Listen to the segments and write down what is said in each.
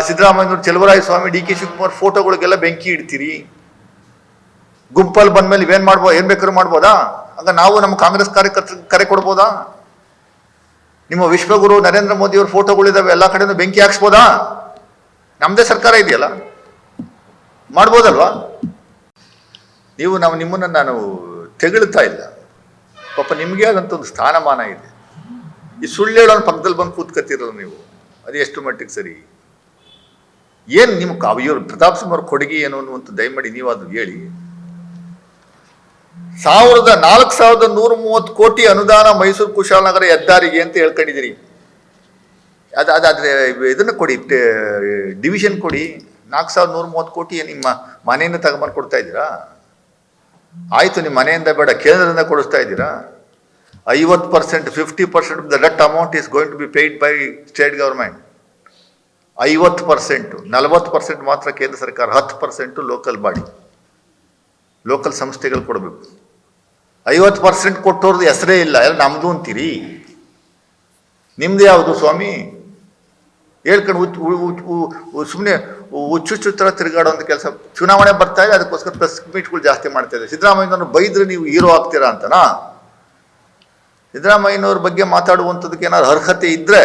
ಸಿದ್ದರಾಮಯ್ಯನವರು Cheluvaraya Swamy, D K Shivakumar ಫೋಟೋಗಳಿಗೆಲ್ಲ ಬೆಂಕಿ ಇಡ್ತೀರಿ. ಗುಂಪಲ್ಲಿ ಬಂದ್ಮೇಲೆ ಇವೇನ್ ಮಾಡ್ಬೋ, ಏನ್ ಬೇಕಾದ್ರೂ ಮಾಡ್ಬೋದಾ? ಹಂಗ ನಾವು ನಮ್ಮ ಕಾಂಗ್ರೆಸ್ ಕಾರ್ಯಕರ್ತ ಕರೆ ಕೊಡ್ಬೋದಾ? ನಿಮ್ಮ ವಿಶ್ವಗುರು ನರೇಂದ್ರ ಮೋದಿ ಅವ್ರ ಫೋಟೋಗಳಿದಾವೆ, ಎಲ್ಲ ಕಡೆನೂ ಬೆಂಕಿ ಹಾಕ್ಸ್ಬೋದಾ? ನಮ್ದೇ ಸರ್ಕಾರ ಇದೆಯಲ್ಲ? ಮಾಡ್ಬೋದಲ್ವಾ? ನೀವು ನಾವು ನಿಮ್ಮನ್ನು ನಾನು ತೆಗಳ್ತಾ ಇಲ್ಲ. ಪಾಪ ನಿಮಗೆ ಆದಂಥ ಒಂದು ಸ್ಥಾನಮಾನ ಇದೆ. ಈ ಸುಳ್ಳು ಹೇಳೋನ್ ಪಕ್ಕದಲ್ಲಿ ಬಂದು ಕೂತ್ಕತ್ತಿರಲ್ಲ ನೀವು. ಅದು ಎಷ್ಟು ಮಟ್ಟಿಗೆ ಸರಿ? ಏನು ನಿಮ್ಮ ಕಾವ್ ಪ್ರತಾಪ್ ಸಿಂಹರ ಕೊಡುಗೆ ಏನು ಅನ್ನುವಂಥ ದಯಮಾಡಿ ನೀವು ಅದು ಹೇಳಿ. ಸಾವಿರದ ನಾಲ್ಕು ಸಾವಿರದ ನೂರ ಮೂವತ್ತು ಕೋಟಿ ಅನುದಾನ ಮೈಸೂರು ಕುಶಾಲನಗರ ಹೆದ್ದಾರಿಗೆ ಅಂತ ಹೇಳ್ಕೊಂಡಿದ್ದೀರಿ. ಅದು ಅದಾದ್ರೆ ಇದನ್ನ ಕೊಡಿ ಡಿವಿಷನ್ ಕೊಡಿ. ನಾಲ್ಕು ಸಾವಿರದ ನೂರ ಮೂವತ್ತು ಕೋಟಿ ನಿಮ್ಮ ಮನೆಯಿಂದ ತಗೊಂಬಂದು ಕೊಡ್ತಾ ಇದ್ದೀರಾ? ಆಯ್ತು, ನಿಮ್ಮ ಮನೆಯಿಂದ ಬೇಡ, ಕೇಂದ್ರದಿಂದ ಕೊಡಿಸ್ತಾ ಇದ್ದೀರಾ? ಐವತ್ತು percent, fifty percent the that amount is going to be paid by state government ಐವತ್ತು ಪರ್ಸೆಂಟು, ನಲವತ್ತು ಪರ್ಸೆಂಟ್ ಮಾತ್ರ ಕೇಂದ್ರ ಸರ್ಕಾರ, ಹತ್ತು ಪರ್ಸೆಂಟು ಲೋಕಲ್ ಬಾಡಿ. ಲೋಕಲ್ ಸಂಸ್ಥೆಗಳು ಕೊಡಬೇಕು. ಐವತ್ತು ಪರ್ಸೆಂಟ್ ಕೊಟ್ಟೋರ್ದು ಹೆಸರೇ ಇಲ್ಲ. ಎಲ್ಲ ನಮ್ಮದು ಅಂತೀರಿ. ನಿಮ್ದು ಯಾವುದು ಸ್ವಾಮಿ? ಹೇಳ್ಕೊಂಡು ಸುಮ್ಮನೆ ಹುಚ್ಚುಚ್ಚು ಥರ ತಿರುಗಾಡೋಂಥ ಕೆಲಸ ಚುನಾವಣೆ ಬರ್ತಾ ಇದೆ, ಅದಕ್ಕೋಸ್ಕರ ಪ್ರೆಸ್ ಮೀಟ್ಗಳು ಜಾಸ್ತಿ ಮಾಡ್ತಾ ಇದೆ. ಸಿದ್ದರಾಮಯ್ಯನವ್ರು ಬೈದ್ರೆ ನೀವು ಹೀರೋ ಆಗ್ತೀರಾ ಅಂತನಾ? ಸಿದ್ದರಾಮಯ್ಯನವ್ರ ಬಗ್ಗೆ ಮಾತಾಡುವಂಥದ್ದಕ್ಕೆ ಏನಾದ್ರು ಅರ್ಹತೆ ಇದ್ರೆ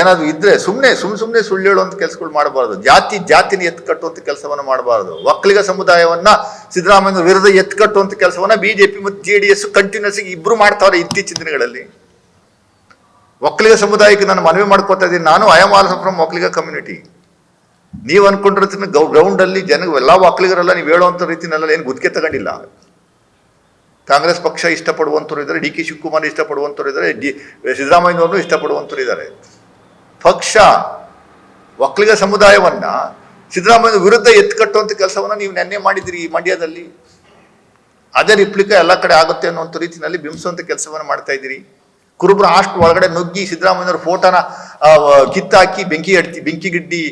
ಏನಾದ್ರು ಇದ್ರೆ ಸುಮ್ಮನೆ ಸುಮ್ ಸುಮ್ಮನೆ ಸುಳ್ಳು ಹೇಳುವಂಥ ಕೆಲಸಗಳು ಮಾಡಬಾರ್ದು. ಜಾತಿ ಜಾತಿನ ಎತ್ಕಟ್ಟುವಂಥ ಕೆಲಸವನ್ನು ಮಾಡಬಾರ್ದು. ಒಕ್ಕಲಿಗ ಸಮುದಾಯವನ್ನ ಸಿದ್ದರಾಮಯ್ಯ ವಿರುದ್ಧ ಎತ್ಕಟ್ಟುವಂಥ ಕೆಲಸವನ್ನ ಬಿಜೆಪಿ ಮತ್ತು ಜೆ ಡಿ ಎಸ್ ಕಂಟಿನ್ಯೂಸ್ ಇಬ್ರು ಮಾಡ್ತಾವ್ರೆ ಇತ್ತೀಚಿನ ದಿನಗಳಲ್ಲಿ. ಒಕ್ಕಲಿಗ ಸಮುದಾಯಕ್ಕೆ ನಾನು ಮನವಿ ಮಾಡ್ಕೊತಾ ಇದ್ದೀನಿ. ನಾನು I am also from Vokkaliga community ನೀವು ಅನ್ಕೊಂಡಿರ್ತೀನಿ ಗ್ರೌಂಡ್ ಅಲ್ಲಿ ಜನ, ಎಲ್ಲ ಒಕ್ಕಲಿಗರೆಲ್ಲ ನೀವು ಹೇಳುವಂಥ ರೀತಿನೆಲ್ಲ ಏನು ಗುದ್ಕೆ ತಗೊಂಡಿಲ್ಲ. ಕಾಂಗ್ರೆಸ್ ಪಕ್ಷ ಇಷ್ಟಪಡುವಂಥವ್ರು ಇದ್ದಾರೆ, ಡಿ ಕೆ ಶಿವಕುಮಾರ್ ಇಷ್ಟಪಡುವಂಥವ್ರು ಇದ್ದಾರೆ, ಡಿ ಸಿದ್ದರಾಮಯ್ಯನವ್ರನ್ನು ಇಷ್ಟಪಡುವಂಥವ್ರು ಇದ್ದಾರೆ. ಪಕ್ಷ, ಒಕ್ಕಲಿಗ ಸಮುದಾಯವನ್ನ ಸಿದ್ದರಾಮಯ್ಯ ವಿರುದ್ಧ ಎತ್ಕಟ್ಟುವಂಥ ಕೆಲಸವನ್ನ ನೀವು ನೆನ್ನೆ ಮಾಡಿದಿರಿ ಈ ಮಂಡ್ಯದಲ್ಲಿ. ಅದೇ ರಿಪ್ಲಿಕ ಎಲ್ಲ ಕಡೆ ಆಗುತ್ತೆ ಅನ್ನುವಂಥ ರೀತಿಯಲ್ಲಿ ಬಿಂಬಿಸುವಂಥ ಕೆಲಸವನ್ನು ಮಾಡ್ತಾ ಇದ್ದೀರಿ. ಕುರುಬರು ಅಷ್ಟು ಒಳಗಡೆ ನುಗ್ಗಿ ಸಿದ್ದರಾಮಯ್ಯವ್ರ ಫೋಟೋನ ಕಿತ್ತಾಕಿ ಬೆಂಕಿ ಇಡ್ತಿ ಬೆಂಕಿ ಗಿಡ್ಡಿ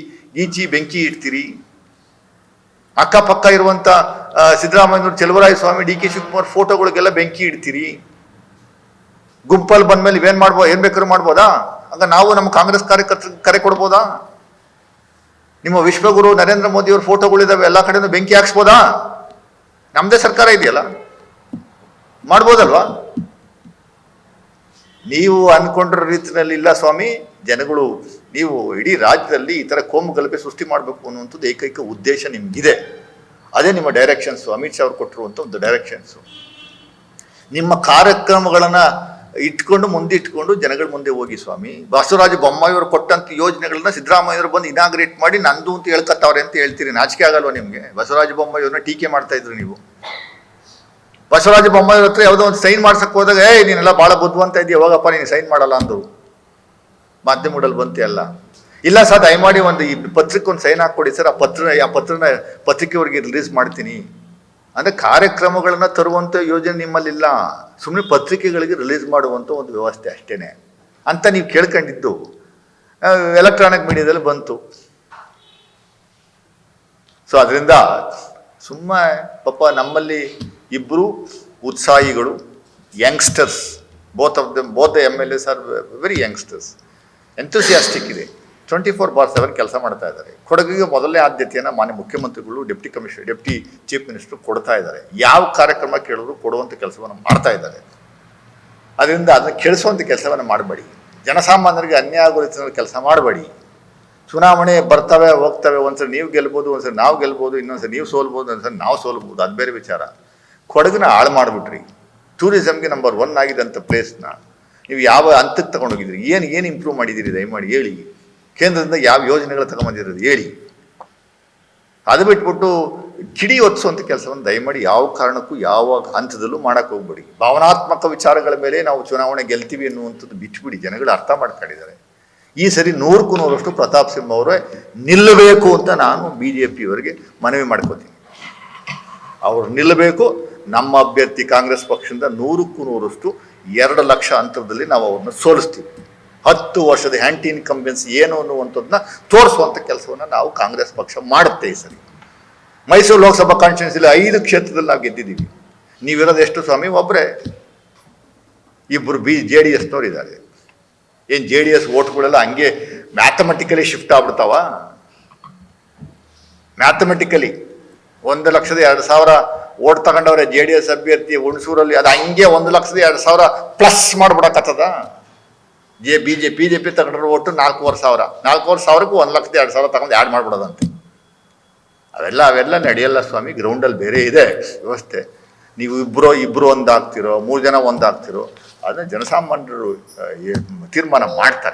ಈಚಿ ಬೆಂಕಿ ಇಡ್ತೀರಿ. ಅಕ್ಕಪಕ್ಕ ಇರುವಂತ ಸಿದ್ದರಾಮಯ್ಯವ್ರ ಚಲುವರಾಯ ಸ್ವಾಮಿ ಡಿ ಕೆ ಶಿವಕುಮಾರ್ ಫೋಟೋಗಳಿಗೆಲ್ಲ ಬೆಂಕಿ ಇಡ್ತೀರಿ. ಗುಂಪಲ್ಲಿ ಬಂದ್ಮೇಲೆ ಇವೇನ್ ಮಾಡ್ಬೋದು ಏನ್ ಬೇಕಾದ್ರೂ ಮಾಡ್ಬೋದಾ? ಹಂಗ ನಾವು ನಮ್ಮ ಕಾಂಗ್ರೆಸ್ ಕಾರ್ಯಕರ್ತರ ಕರೆ ಕೊಡ್ಬೋದಾ? ನಿಮ್ಮ ವಿಶ್ವಗುರು ನರೇಂದ್ರ ಮೋದಿ ಅವ್ರ ಫೋಟೋಗಳಿದಾವೆ, ಎಲ್ಲ ಕಡೆನೂ ಬೆಂಕಿ ಹಾಕ್ಸ್ಬೋದಾ? ನಮ್ಮದೇ ಸರ್ಕಾರ ಇದೆಯಲ್ಲ, ಮಾಡ್ಬೋದಲ್ವಾ? ನೀವು ಅನ್ಕೊಂಡಿರೋ ರೀತಿಯಲ್ಲಿ ಇಲ್ಲ ಸ್ವಾಮಿ, ಜನಗಳು, ನೀವು ಇಡೀ ರಾಜ್ಯದಲ್ಲಿ ಈ ಥರ ಕೋಮು ಗಲಭೆ ಸೃಷ್ಟಿ ಮಾಡಬೇಕು ಅನ್ನುವಂಥದ್ದು ಏಕೈಕ ಉದ್ದೇಶ ನಿಮಗಿದೆ. ಅದೇ ನಿಮ್ಮ ಡೈರೆಕ್ಷನ್ಸು ಅಮಿತ್ ಶಾ ಅವ್ರು ಕೊಟ್ಟಿರುವಂಥ ಒಂದು ಡೈರೆಕ್ಷನ್ಸು ನಿಮ್ಮ ಕಾರ್ಯಕ್ರಮಗಳನ್ನ ಇಟ್ಕೊಂಡು ಮುಂದೆ ಇಟ್ಕೊಂಡು ಜನಗಳ ಮುಂದೆ ಹೋಗಿ ಸ್ವಾಮಿ. ಬಸವರಾಜ ಬೊಮ್ಮಾಯಿಯವರು ಕೊಟ್ಟಂತ ಯೋಜನೆಗಳನ್ನ ಸಿದ್ದರಾಮಯ್ಯವರು ಬಂದು ಇನಾಗ್ರೇಟ್ ಮಾಡಿ ನಂದು ಅಂತ ಹೇಳ್ಕತ್ತವ್ರೆ ಅಂತ ಹೇಳ್ತೀರಿ. ನಾಚಿಕೆ ಆಗಲ್ವಾ ನಿಮ್ಗೆ? ಬಸವರಾಜ ಬೊಮ್ಮಾಯಿಯವ್ರನ್ನ ಟೀಕೆ ಮಾಡ್ತಾ ಇದ್ರು ನೀವು. ಬಸವರಾಜ ಬೊಮ್ಮಾಯಿ ಹತ್ರ ಯಾವುದೋ ಒಂದು ಸೈನ್ ಮಾಡ್ಸಕ್ ಹೋದಾಗ ಏ ನೀನೆಲ್ಲ ಭಾಳ ಬುದ್ಧಿವಂತ ಇದೆಯಾ ಯಾವಾಗಪ್ಪ ನೀನು ಸೈನ್ ಮಾಡಲ್ಲ ಅಂದರು. ಮಾಧ್ಯಮಗಳಲ್ಲಿ ಬಂತೆ ಅಲ್ಲ. ಇಲ್ಲ ಸರ್, ದಯಮಾಡಿ ಒಂದು ಈ ಪತ್ರಕ್ಕೆ ಒಂದು ಸೈನ್ ಹಾಕ್ಕೊಡಿ ಸರ್. ಆ ಪತ್ರ, ಆ ಪತ್ರನ, ಪತ್ರಿಕೆಯವರಿಗೆ ರಿಲೀಸ್ ಮಾಡ್ತೀನಿ. ಅಂದರೆ ಕಾರ್ಯಕ್ರಮಗಳನ್ನ ತರುವಂಥ ಯೋಜನೆ ನಿಮ್ಮಲ್ಲಿಲ್ಲ. ಸುಮ್ಮನೆ ಪತ್ರಿಕೆಗಳಿಗೆ ರಿಲೀಸ್ ಮಾಡುವಂಥ ಒಂದು ವ್ಯವಸ್ಥೆ ಅಷ್ಟೇ ಅಂತ ನೀವು ಕೇಳ್ಕೊಂಡಿದ್ದು ಎಲೆಕ್ಟ್ರಾನಿಕ್ ಮೀಡಿಯಾದಲ್ಲಿ ಬಂತು. ಸೊ ಅದರಿಂದ ಸುಮ್ಮ ಪಾಪ ನಮ್ಮಲ್ಲಿ ಇಬ್ಬರು ಉತ್ಸಾಹಿಗಳು youngsters both of them both M L S are very youngsters enthusiastic ಇದೆ. ಟ್ವೆಂಟಿ ಫೋರ್ ಬಾರ್ ಸೆವೆನ್ ಕೆಲಸ ಮಾಡ್ತಾ ಇದ್ದಾರೆ. ಕೊಡಗಿಗೆ ಮೊದಲನೇ ಆದ್ಯತೆಯನ್ನು ಮಾನ್ಯ ಮುಖ್ಯಮಂತ್ರಿಗಳು, deputy commissioner deputy chief minister ಕೊಡ್ತಾ ಇದ್ದಾರೆ. ಯಾವ ಕಾರ್ಯಕ್ರಮ ಕೇಳಿದ್ರು ಕೊಡುವಂಥ ಕೆಲಸವನ್ನು ಮಾಡ್ತಾ ಇದ್ದಾರೆ. ಅದರಿಂದ ಅದನ್ನ ಕೇಳಿಸುವಂಥ ಕೆಲಸವನ್ನು ಮಾಡಬೇಡಿ. ಜನಸಾಮಾನ್ಯರಿಗೆ ಅನ್ಯಾಯ ಆಗೋ ರೀತಿಯಲ್ಲಿ ಕೆಲಸ ಮಾಡಬೇಡಿ. ಚುನಾವಣೆ ಬರ್ತವೆ, ಹೋಗ್ತವೆ, ಒಂದ್ಸರಿ ನೀವು ಗೆಲ್ಬೋದು, ಒಂದ್ಸರಿ ನಾವು ಗೆಲ್ಬೋದು, ಇನ್ನೊಂದ್ಸರಿ ನೀವು ಸೋಲ್ಬೋದು, ಒಂದ್ಸರಿ ನಾವು ಸೋಲ್ಬೋದು, ಅದು ಬೇರೆ ವಿಚಾರ. ಕೊಡಗಿನ ಹಾಳು ಮಾಡಿಬಿಟ್ರಿ. ಟೂರಿಸಮ್ಗೆ ನಂಬರ್ ಒನ್ ಆಗಿದ್ದಂಥ ಪ್ಲೇಸ್ನ ನೀವು ಯಾವ ಹಂತಕ್ಕೆ ತಗೊಂಡೋಗಿದ್ರಿ? ಏನು ಏನು ಇಂಪ್ರೂವ್ ಮಾಡಿದ್ದೀರಿ? ದಯಮಾಡಿ ಹೇಳಿ. ಕೇಂದ್ರದಿಂದ ಯಾವ ಯೋಜನೆಗಳು ತಗೊಂಬಂದಿರೋದು ಹೇಳಿ. ಅದು ಬಿಟ್ಬಿಟ್ಟು ಕಿಡಿ ಒತ್ಸುವಂಥ ಕೆಲಸವನ್ನು ದಯಮಾಡಿ ಯಾವ ಕಾರಣಕ್ಕೂ ಯಾವ ಹಂತದಲ್ಲೂ ಮಾಡಕ್ಕೆ ಹೋಗ್ಬೇಡಿ. ಭಾವನಾತ್ಮಕ ವಿಚಾರಗಳ ಮೇಲೆ ನಾವು ಚುನಾವಣೆ ಗೆಲ್ತೀವಿ ಅನ್ನುವಂಥದ್ದು ಬಿಟ್ಬಿಡಿ. ಜನಗಳು ಅರ್ಥ ಮಾಡ್ಕೊಂಡಿದ್ದಾರೆ. ಈ ಸರಿ ನೂರಕ್ಕೂ ನೂರಷ್ಟು ಪ್ರತಾಪ್ ಸಿಂಹ ಅವರೇ ನಿಲ್ಲಬೇಕು ಅಂತ ನಾನು ಬಿ ಜೆ ಪಿಯವರಿಗೆ ಮನವಿ ಮಾಡ್ಕೋತೀನಿ. ಅವರು ನಿಲ್ಲಬೇಕು. ನಮ್ಮ ಅಭ್ಯರ್ಥಿ ಕಾಂಗ್ರೆಸ್ ಪಕ್ಷದಿಂದ ನೂರಕ್ಕೂ ನೂರಷ್ಟು ಎರಡು ಲಕ್ಷ ಅಂತರದಲ್ಲಿ ನಾವು ಅವ್ರನ್ನ ಸೋಲಿಸ್ತೀವಿ. ಹತ್ತು ವರ್ಷದ ಆ್ಯಂಟಿ ಇನ್ಕಂಬೆನ್ಸ್ ಏನು ಅನ್ನುವಂಥದ್ದನ್ನ ತೋರಿಸುವಂಥ ಕೆಲಸವನ್ನು ನಾವು ಕಾಂಗ್ರೆಸ್ ಪಕ್ಷ ಮಾಡುತ್ತೆ ಈ ಸರಿ. ಮೈಸೂರು ಲೋಕಸಭಾ ಕಾನ್ಸ್ಟಿಟ್ಯೂನ್ಸಿಲಿ ಐದು ಕ್ಷೇತ್ರದಲ್ಲಿ ನಾವು ಗೆದ್ದಿದ್ದೀವಿ. ನೀವಿರೋದು ಎಷ್ಟು ಸ್ವಾಮಿ? ಒಬ್ಬರೇ ಇಬ್ಬರು ಬಿ, ಜೆ ಡಿ ಎಸ್ನವ್ರು ಇದ್ದಾರೆ. ಏನು ಜೆ ಡಿ ಎಸ್ ಓಟ್ಗಳೆಲ್ಲ ಹಂಗೆ ಮ್ಯಾಥಮೆಟಿಕಲಿ ಶಿಫ್ಟ್ ಆಗ್ಬಿಡ್ತಾವ? ಮ್ಯಾಥಮೆಟಿಕಲಿ ಒಂದು ಲಕ್ಷದ ಎರಡು ಸಾವಿರ ಓಟ್ ತಗೊಂಡವ್ರೆ ಜೆ ಡಿ ಎಸ್ ಅಭ್ಯರ್ಥಿ ಹುಣಸೂರಲ್ಲಿ, ಅದು ಹಂಗೆ ಒಂದು ಲಕ್ಷದ ಎರಡು ಸಾವಿರ plus ಮಾಡ್ಬಿಡಕತ್ತದ? J B J B J P ತಗೊಂಡ್ರೆ ಒಟ್ಟು ನಾಲ್ಕೂವರೆ ಸಾವಿರ. ನಾಲ್ಕೂವರೆ ಸಾವಿರಕ್ಕೂ ಒಂದು ಲಕ್ಷದ ಎರಡು ಸಾವಿರ ತಗೊಂಡು ಆ್ಯಡ್ ಮಾಡ್ಬಿಡೋದಂತೆ? ಅವೆಲ್ಲ ಅವೆಲ್ಲ ನಡೆಯಲ್ಲ ಸ್ವಾಮಿ ಗ್ರೌಂಡಲ್ಲಿ ಬೇರೆ ಇದೆ ವ್ಯವಸ್ಥೆ. ನೀವು ಇಬ್ಬರು ಇಬ್ಬರು ಒಂದಾಗ್ತಿರೋ, ಮೂರು ಜನ ಒಂದಾಗ್ತಿರೋ, ಅದನ್ನ ಜನಸಾಮಾನ್ಯರು ತೀರ್ಮಾನ ಮಾಡ್ತಾರೆ.